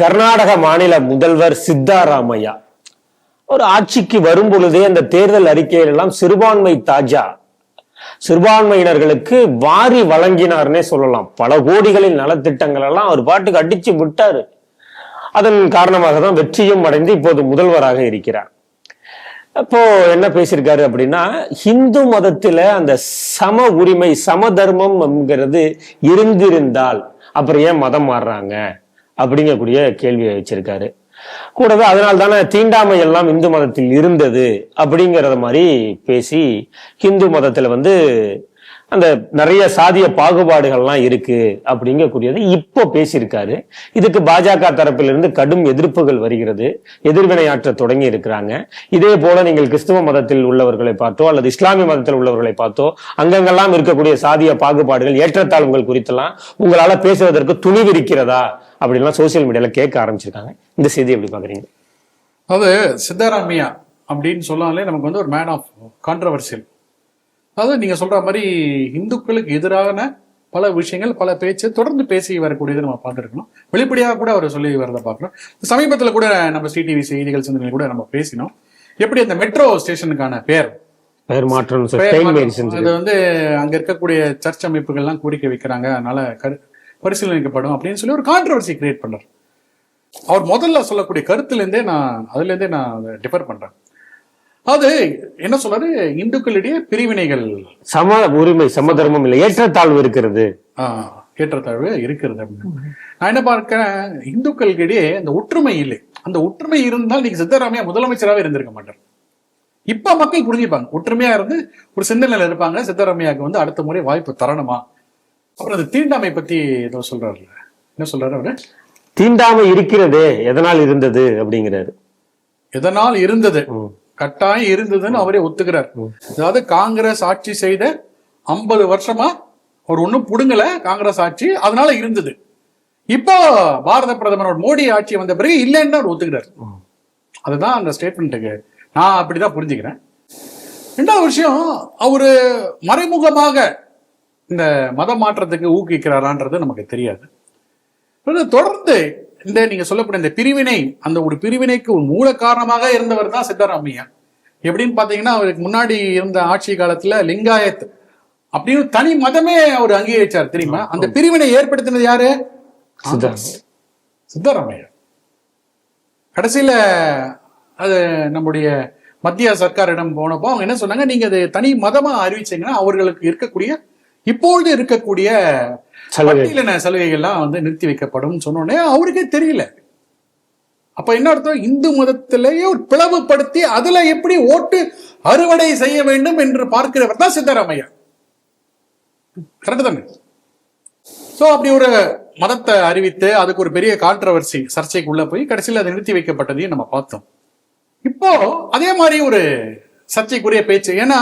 கர்நாடக மாநில முதல்வர் சித்தாராமையா. ஒரு ஆட்சிக்கு வரும் பொழுதே அந்த தேர்தல் அறிக்கையிலெல்லாம் சிறுபான்மை தாஜா சிறுபான்மையினர்களுக்கு வாரி வழங்கினார்னே சொல்லலாம். பல கோடிகளின் நலத்திட்டங்கள் எல்லாம் அவர் பாட்டுக்கு அடிச்சு விட்டாரு. அதன் காரணமாக தான் வெற்றியும் அடைந்து இப்போது முதல்வராக இருக்கிறார். அப்போ என்ன பேசியிருக்காரு அப்படின்னா ஹிந்து மதத்துல அந்த சம உரிமை சம தர்மம் என்கிறது இருந்திருந்தால் அப்புறம் ஏன் மதம் மாறுறாங்க? அப்படிங்கக்கூடிய கேள்வியை வச்சிருக்காரு. கூடவே அதனால தானே தீண்டாமை எல்லாம் இந்து மதத்தில் இருந்தது அப்படிங்கறத மாதிரி பேசி ஹிந்து மதத்துல வந்து அந்த நிறைய சாதிய பாகுபாடுகள்லாம் இருக்கு அப்படிங்கக்கூடியது இப்போ பேசியிருக்காரு. இதுக்கு பாஜக தரப்பிலிருந்து கடும் எதிர்ப்புகள் வருகிறது. எதிர்வினையாற்ற தொடங்கி இருக்கிறாங்க. இதே போல நீங்கள் கிறிஸ்துவ மதத்தில் உள்ளவர்களை பார்த்தோ அல்லது இஸ்லாமிய மதத்தில் உள்ளவர்களை பார்த்தோ அங்கங்கெல்லாம் இருக்கக்கூடிய சாதிய பாகுபாடுகள் ஏற்றத்தாழ்வுகள் குறித்தெல்லாம் உங்களால பேசுவதற்கு துணிவு இருக்கிறதா? அப்படின்லாம் சோசியல் மீடியால கேட்க ஆரம்பிச்சிருக்காங்க. இந்த செய்தி எப்படி பாக்குறீங்க அது சித்தராமையா அப்படின்னு சொன்னாலே நமக்கு வந்து ஒரு மேன் ஆஃப் கான்ட்ரவர்சியல் அதாவது நீங்க சொல்ற மாதிரி இந்துக்களுக்கு எதிரான பல விஷயங்கள் பல பேச்சு தொடர்ந்து பேசி வரக்கூடியதை நம்ம பார்த்துருக்கணும். வெளிப்படையாக கூட அவர் சொல்லி வரதை பார்க்கணும். சமீபத்தில் கூட நம்ம சிடிவி செய்திகள் சிந்தனைகள் கூட நம்ம பேசினோம். எப்படி அந்த மெட்ரோ ஸ்டேஷனுக்கான பேர்? பெயர் மாற்றம் அது வந்து அங்க இருக்கக்கூடிய சர்ச் அமைப்புகள்லாம் கோரிக்கை வைக்கிறாங்க. அதனால பரிசீலனிக்கப்படும் அப்படின்னு சொல்லி ஒரு கான்ட்ரவர்சி கிரியேட் பண்றாரு அவர் முதல்ல சொல்லக்கூடிய கருத்துல இருந்தே நான் அதுல இருந்தே நான் டிஃபர் பண்றேன். அது என்ன சொல்றாரு இந்துக்களிடையே பிரிவினைகள். சம உரிமை சம தர்மம் இல்லை. ஏற்றத்தாழ்வு இருக்கிறது. ஏற்றத்தாழ்வு இருக்கிறது. அப்படின்னு நான் என்ன பார்க்கிறேன்? இந்துக்களுக்கிடையே அந்த ஒற்றுமை இல்லை. அந்த ஒற்றுமை இருந்தால் நீங்க சித்தராமையா முதலமைச்சராகவே இருந்திருக்க மாட்டார். இப்ப மக்கள் புரிஞ்சுப்பாங்க. ஒற்றுமையா இருந்து ஒரு சிந்தனையில இருப்பாங்க. சித்தராமையாக்கு வந்து அடுத்த முறை வாய்ப்பு தரணுமா? அப்புறம் அந்த தீண்டாமை பத்தி ஏதோ சொல்றாருல்ல. என்ன சொல்றாரு அவரு? தீண்டாமை இருக்கிறதே. எதனால் இருந்தது? அப்படிங்கிறாரு. எதனால் இருந்தது. கட்டாயம் இருந்ததுன்னு அவரே ஒத்துக்கிறார். அதாவது காங்கிரஸ் ஆட்சி செய்த ஐம்பது வருஷமா அவர் ஒன்றும் புடுங்கல காங்கிரஸ் ஆட்சி அதனால இருந்தது. இப்போ பாரத பிரதமரோட மோடி ஆட்சி வந்த பிறகு இல்லைன்னு அவர் ஒத்துக்கிறார். அதுதான் அந்த ஸ்டேட்மெண்ட்டுக்கு நான் அப்படிதான் புரிஞ்சுக்கிறேன். ரெண்டாவது விஷயம் அவரு மறைமுகமாக இந்த மத மாற்றத்துக்கு ஊக்குவிக்கிறாரான்றது நமக்கு தெரியாது. தொடர்ந்து இந்த நீங்க சொல்லக்கூடிய இந்த பிரிவினை அந்த ஒரு பிரிவினைக்கு ஒரு மூல காரணமாக இருந்தவர் தான் சித்தராமையா. எப்படின்னு பாத்தீங்கன்னா அவருக்கு முன்னாடி இருந்த ஆட்சி காலத்துல லிங்காயத் அப்படின்னு தனி மதமே அவர் அங்கீகரிச்சார் தெரியுமா? அந்த பிரிவினை ஏற்படுத்தினது யாரு? சித்தாராமையா. சித்தராமையா. கடைசியில அது நம்முடைய மத்திய சர்க்காரிடம் போனப்போ அவங்க என்ன சொன்னாங்க நீங்க அது தனி மதமா அறிவிச்சீங்கன்னா அவர்களுக்கு இருக்கக்கூடிய இப்பொழுது இருக்கக்கூடிய சலுகை பட்டியலின சலுகைகள்லாம் வந்து நிறுத்தி வைக்கப்படும் சொன்னோடனே அவருக்கே தெரியல. அப்ப என்ன அர்த்தம்? இந்து மதத்திலேயே ஒரு பிளவுபடுத்தி அதுல எப்படி ஓட்டு அறுவடை செய்ய வேண்டும் என்று பார்க்கிறவர் தான் சித்தராமையா. கரெக்ட் தானே சோ அப்படி ஒரு மதத்தை அறிவித்து அதுக்கு ஒரு பெரிய கான்ட்ரவர்சி சர்ச்சைக்குள்ள போய் கடைசியில் அதை நிறுத்தி வைக்கப்பட்டதையும் நம்ம பார்த்தோம். இப்போ அதே மாதிரி ஒரு சர்ச்சைக்குரிய பேச்சு. ஏன்னா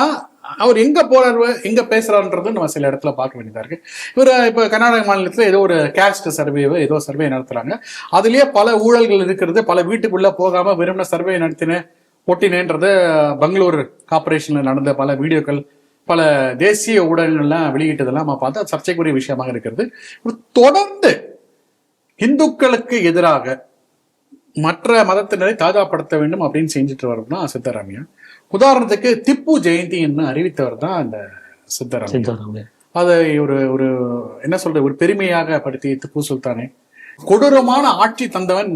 அவர் எங்க போறாரு எங்க பேசுறாருன்றது நம்ம சில இடத்துல பார்க்க வேண்டியதா இருக்கு. இவர் இப்ப கர்நாடக மாநிலத்துல ஏதோ ஒரு கேஸ்ட் சர்வே ஏதோ சர்வே நடத்துறாங்க. அதுலயே பல ஊழல்கள் இருக்கிறது பல வீட்டுக்குள்ள போகாம வெறுமன சர்வே நடத்தினேன் ஒட்டினேன்றது பெங்களூர் கார்பரேஷன்ல நடந்த பல வீடியோக்கள் பல தேசிய ஊடகங்கள்லாம் வெளியிட்டதெல்லாம் நம்ம பார்த்தா சர்ச்சைக்குரிய விஷயமாக இருக்கிறது. தொடர்ந்து இந்துக்களுக்கு எதிராக மற்ற மதத்தினரை தாஜாப்படுத்த வேண்டும் அப்படின்னு செஞ்சுட்டு வரணும்னா சித்தராமையா. உதாரணத்துக்கு திப்பு ஜெயந்தின்னு அறிவித்தவர் தான் அந்த சித்தராமையா. அதை ஒரு ஒரு என்ன சொல்ற ஒரு பெருமையாக படுத்தி திப்பு சுல்தானே. கொடூரமான ஆட்சி தந்தவன்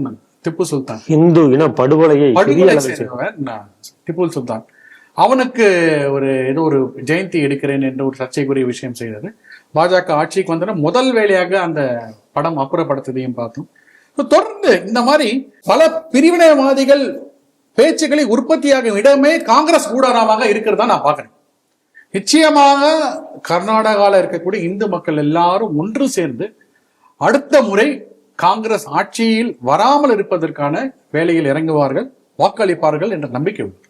திப்பு சுல்தான். இந்து இன படுகொலையை படுகொலை. செய்தவன் திப்பு சுல்தான். அவனுக்கு ஒரு ஏதோ ஒரு ஜெயந்தி எடுக்கிறேன் என்ற ஒரு சர்ச்சைக்குரிய விஷயம் செய்தது. பாஜக ஆட்சிக்கு வந்தன முதல் வேலையாக அந்த படம் அப்புறப்படுத்ததையும் பார்த்தோம். தொடர்ந்து இந்த மாதிரி பல பிரிவினைவாதிகள் பேச்சுக்களை உற்பத்தியாகும் இடமே காங்கிரஸ் கூடாரமாக இருக்கிறதா நான் பார்க்குறேன். நிச்சயமாக கர்நாடகாவில் இருக்கக்கூடிய இந்து மக்கள் எல்லாரும் ஒன்று சேர்ந்து அடுத்த முறை காங்கிரஸ் ஆட்சியில் வராமல் இருப்பதற்கான வேலையில் இறங்குவார்கள் வாக்களிப்பார்கள் என்ற நம்பிக்கை உண்டு.